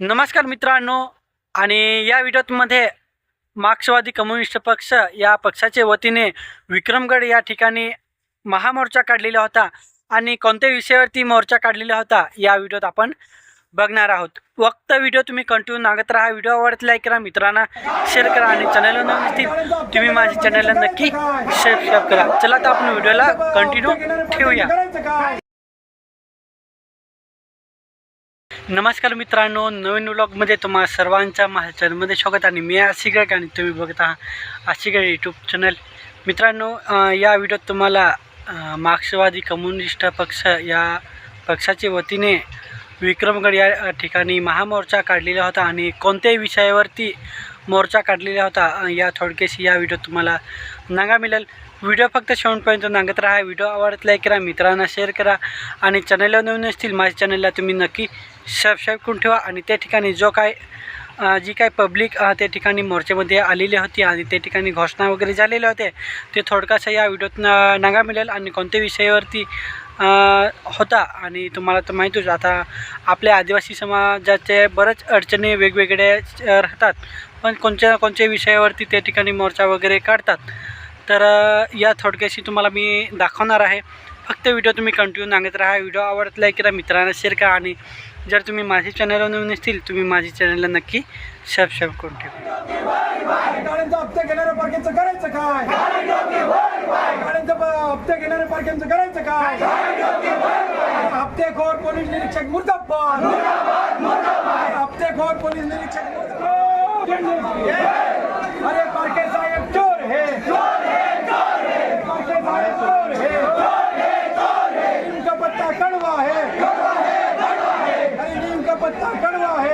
नमस्कार मित्रांनो आणि या व्हिडिओमध्ये मार्क्सवादी कम्युनिस्ट पक्ष या पक्षाच्या वतीने विक्रमगड या ठिकाणी महामोर्चा काढलेला होता आणि कोणत्या विषयावरती मोर्चा काढलेला होता या व्हिडिओत आपण बघणार आहोत. फक्त व्हिडिओ तुम्ही कंटिन्यू नागत राहा व्हिडिओ आवडत लाईक करा मित्रांना शेअर करा आणि चॅनलला नवीन तुम्ही माझ्या चॅनलला नक्की सबस्क्राईब करा. चला तर आपण व्हिडिओला कंटिन्यू ठेवूया. नमस्कार मित्रांनो नवीन व्लॉगमध्ये तुम्हा सर्वांच्या माझ्या स्वागत आणि मी आशिगड आणि तुम्ही बघत आहात आशिगड यूट्यूब चॅनल मित्रांनो या व्हिडिओत तुम्हाला मार्क्सवादी कम्युनिस्ट पक्ष या पक्षाच्या वतीने विक्रमगड या ठिकाणी महामोर्चा काढलेला होता आणि कोणत्याही विषयावरती मोर्चा काढलेला होता. या थोडक्यास या व्हिडिओ तुम्हाला नांगा मिळेल. व्हिडिओ फक्त शेवटपर्यंत नांगत राहा. व्हिडिओ आवडत लाईक करा. मित्रांना शेअर करा. आणि चॅनलला नवीन असतील माझ्या चॅनलला तुम्ही नक्की सबस्क्राईब करून ठेवा. आणि त्या ठिकाणी जो काय जी काय पब्लिक त्या ठिकाणी मोर्चेमध्ये आलेली होती आणि त्या ठिकाणी घोषणा वगैरे झालेल्या होत्या ते थोडकासा या व्हिडिओतून नागा मिळेल आणि कोणत्या विषयावरती होता आणि तुम्हाला तर माहीतच आता आपल्या आदिवासी समाजाचे बऱ्याच अडचणी वेगवेगळ्या राहतात पण कोणत्या ना कोणत्या विषयावरती त्या ठिकाणी मोर्चा वगैरे काढतात. तर या थोडक्याशी तुम्हाला मी दाखवणार आहे. फक्त व्हिडिओ तुम्ही कंटिन्यू नागत राहा. व्हिडिओ आवडत लाईक करा मित्रांना शेअर करा आणि जर तुम्ही माझ्या चॅनलवर नवीन असतील तुम्ही माझ्या चॅनलला नक्की सबस्क्राईब करून ठेवा. गाड्यांचा हप्ते घेणाऱ्या पार्किंगचं करायचं काय? हप्ते घेणाऱ्या पार्किंगचं करायचं काय? हप्तेखोर पोलीस निरीक्षक मुर्दाबाद. हप्तेखोर पोलीस निरीक्षक मुर्दाबाद. अरे पार्के पत्ता कड़वा है